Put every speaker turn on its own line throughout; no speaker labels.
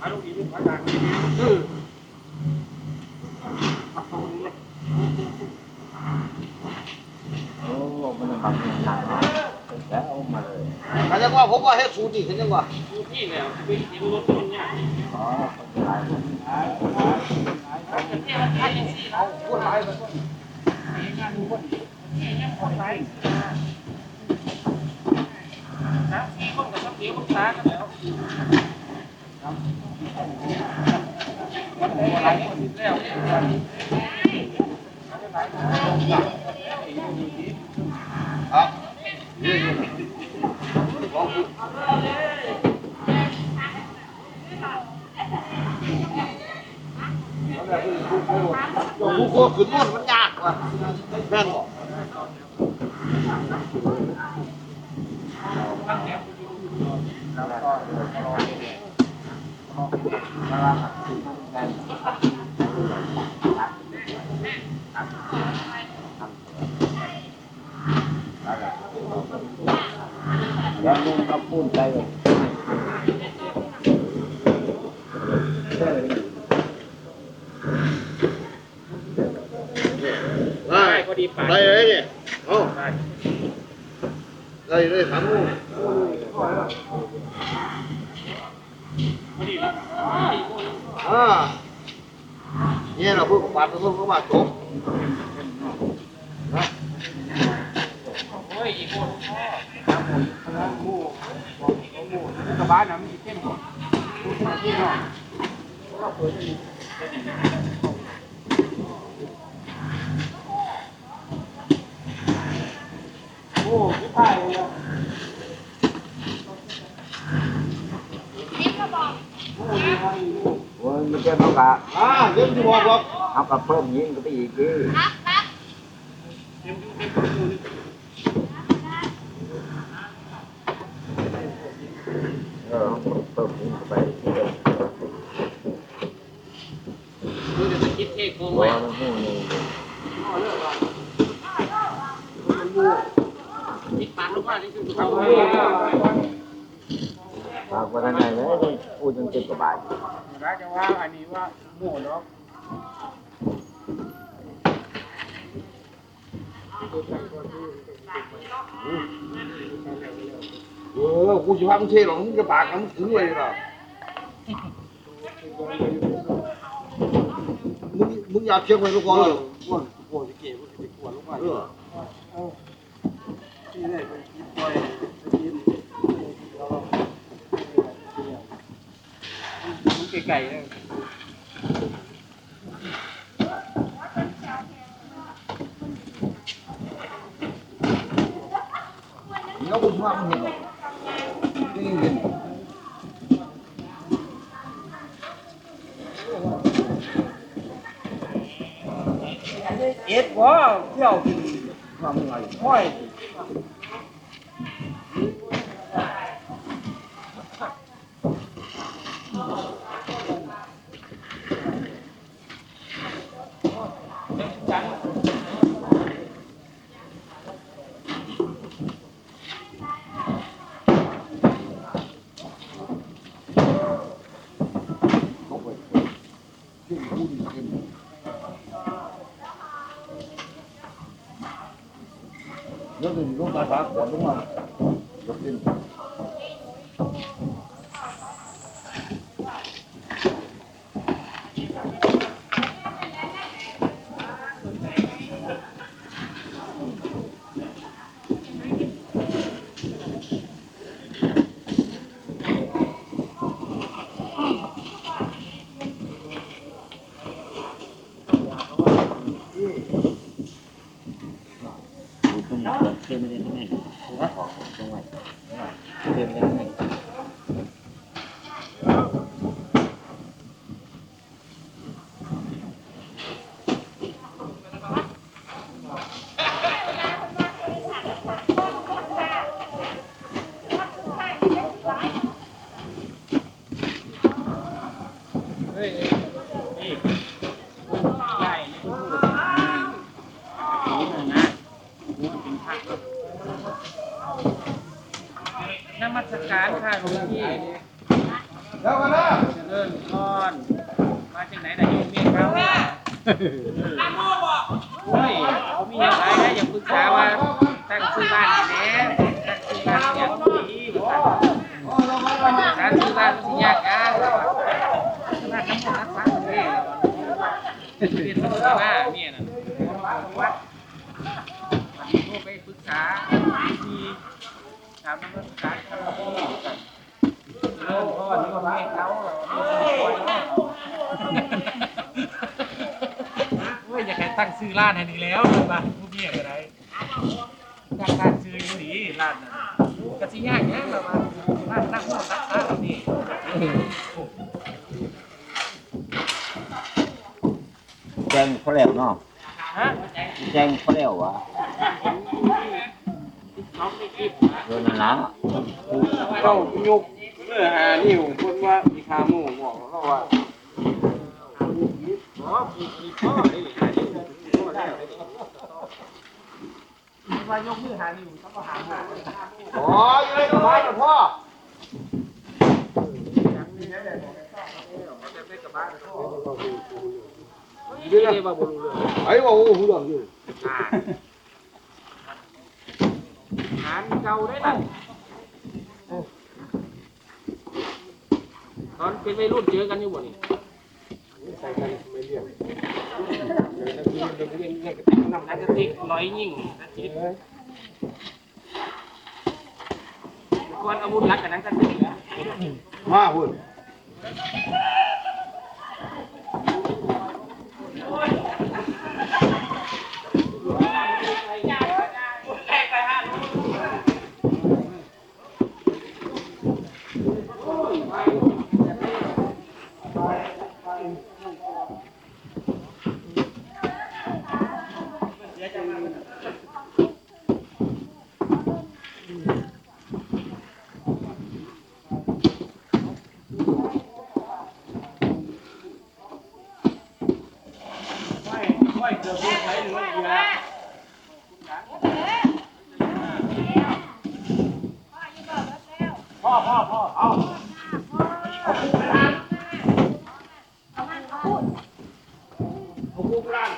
อาลูกอีกอาจารย์เออ
โอ้มันทำเป็นหนังแล้วเอามาเลย
เขาจะว่าผมว่าเฮ็ดสูตรนี่เขาจะว่า
ที่แล้วไปกินรถเป็นเนี่ย
อ๋อหลายคน
เอาพูดหลายไป
นะสี่คนกับสักเดียวก็ช้ากันแล้วหลายคนแล้ว
ครับนี่ๆลองพูด ผู้โคขึ้นนวดมันยากว่ะแม่นบอก
แล้ว มึงก็พูดใจเลย
ได้
พอดีปาก
ได้เลยเนี่ยเอา
ได้
ได้เลยสามโมง
พอดี
อ่า เนี่ยเราพิ่งปัดเพิ่งเข้ามาจบนะ
โอ้ยอีกคนครับผมคณะหมู่หมู่หมูกระบะน้ำมันเข้มข้นผู้ที่มาที่นอกโอ้ยตายเลย
โอ้ยไม่ใช่เขากะ
อ่าเดี๋ยวจะบอกว่า
เขากะเพิ่มยิงก็ไปอีกทีเออเพิ่มยิงเข้าไป
ดูจะคิดเทโกง
ตัว
ไว้
มันหูนี่
ติดปากลูกว่านี่คือเขาไว้
ฝากไว้ทางไหนเลยนี่พูดจนเจ็บกว่าบาท
รักจะว่าอันนี้ว่าหมูเนาะ
เออกูจะพามึงเท่หรอกมึงจะปากมึงถึงเลยนะมึงมึงอยากเชียงไปลูกก่อนเหรอ
อ้วนโอ้ยเก๋ว่าจะกลัวลูกว่า
เออ
ที่นี่ไปคิดไปกิน มันไก่ๆเลย
เดี๋ยวกูจะพามึงเห็นหรอกนี่เห็น
เอ็ดว่าเที่ยวกิน
ทำไง
ห้อยจัง
เขาไปขึ้นกูดีขึ้น แล้วถึ น
ขึ้นไม่ได้ที่ไหนของตรงไห นขึ้นไม่ได้ที่ไหน
เฮ้ยนี่ใหญ่นี่พูดนี่นะพูดเป็นผักนมัสการค่ะหลวงพี่
เดี๋ยวกันนะ
เจริญพรมาจากไหนนะโยมเมียเขาเฮ้ยเขามีอย่างไรนะอย่าปรึกษาว่าตั้งชื่อบ้านให้แหน่ตั้งชื่อบ้านอย่างดีว่าตั้งชื่อบ้านมันสิยากยากว่าขนาดน้ำมันรักษาเลยเรียนรู้ว่าเมียน่ะวัดโทรไปปรึกษาที ถามน้ำมันปรึกษาทำที่กันเริ่มพ่อนี่ก็ไม่เขาเฮ้ยอยากให้ตั้งซื้อร้านให้นี่แล้วถูกป่ะผู้เมียก็ได้ตั้งร้านซื้ออยู่นี่ร้านน่ะกะสิยากแยะแบบว่าร้านตั้งโหดรักษาแบบนี้
แจ้งเขาแล้วเนาะ
ฮะ
แจ้งเขาแล้ววะ
น้องไม่คิด
โดนนั่นละ
เข้ายุกเมื่อหานิ้วคนว่ามีขาหมูบอกเขาว่า
อ๋อมีมีพ่อนี่หานิ้วพ่อแล้วว่ายกมือหานิ้วเขาก็หาหมด
อ๋ออยู่ในต้นไม้กับพ่อ
นี่เรียกว่าบรูเรื่อง
ไอ้ว่าโอ้โหเรื่องอยู่
อ่าหาร เก่าได้ล่ะตอนเป็นวัยรุ่นเจอกันอยู่บ่นี่
ใส่กันไม่เรียก
นักเรียนนักเรียนนักกระติกนักกระติกร้อยยิ่งนักจิตควรอาวุธรักกับนักกระติกแล้ว
มาพุ่น
ไม่ไม่เกิดพูดใช้หรือว่าเยอะ พ่อพ่อพ่อเอาเอาคู่กลาง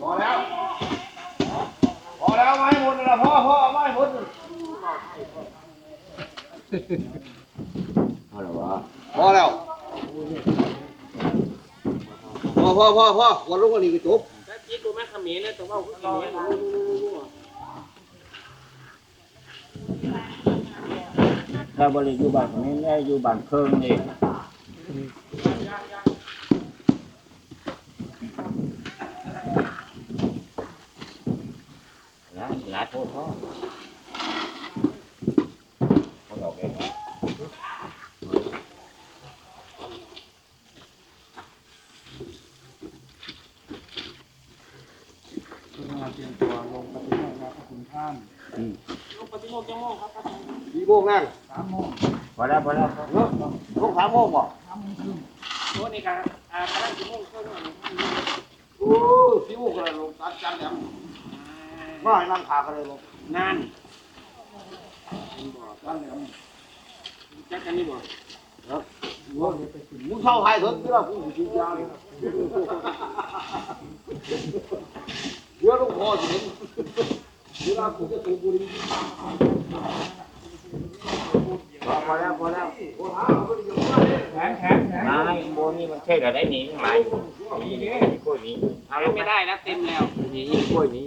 พอแล้วพอแล้วไม้หมดแล้วพ่อพ่อไม้หมด
เอาละวะ
พอแล้วพอพอพอพอวันลงกันนี่ก็จบ
ถ้าคิดดูแม่ขมิ้นเลยแต่ว่าคือขมิ้นรู้รู้รู้
ถ้าบริอยู่บ้านนี้แม่อยู่บ้านเพิ่งนี่นะหลายโทษพ่อเขาบอกเอง
มาเตรียมตัวลงปฏิโมกข์ครับคุณท่านลงปฏิโมกข์จะโมงครับ
สี่โมงนั่ง
สามโมง
พอแล้วพอแล้ว
เนาะลงสามโมงบ่
สามโมงครึ่งโอ้นี่ครับอ่ากำลังจะโมงครึ่ง
โอ้สี่โมงก็เลยลงตัดจันแหลมมาให้นั่งขากันเลยลง
นานจักกันนี่บ่
มึงเข้าไทยเถอะที่เราพูดจริงจังเดี๋ย วลูกพ่อสิเห็นเวลากูจะตูบุรี
พอแล้วพอแล้ว
แขนแขนแขน
ไม้โมนี่มันใช่อะไรนี่ไม้นี่นี่กล้วยนี้เอา
ไม่ได้แล้วเต็มแล้ว
นี่กล้วยนี้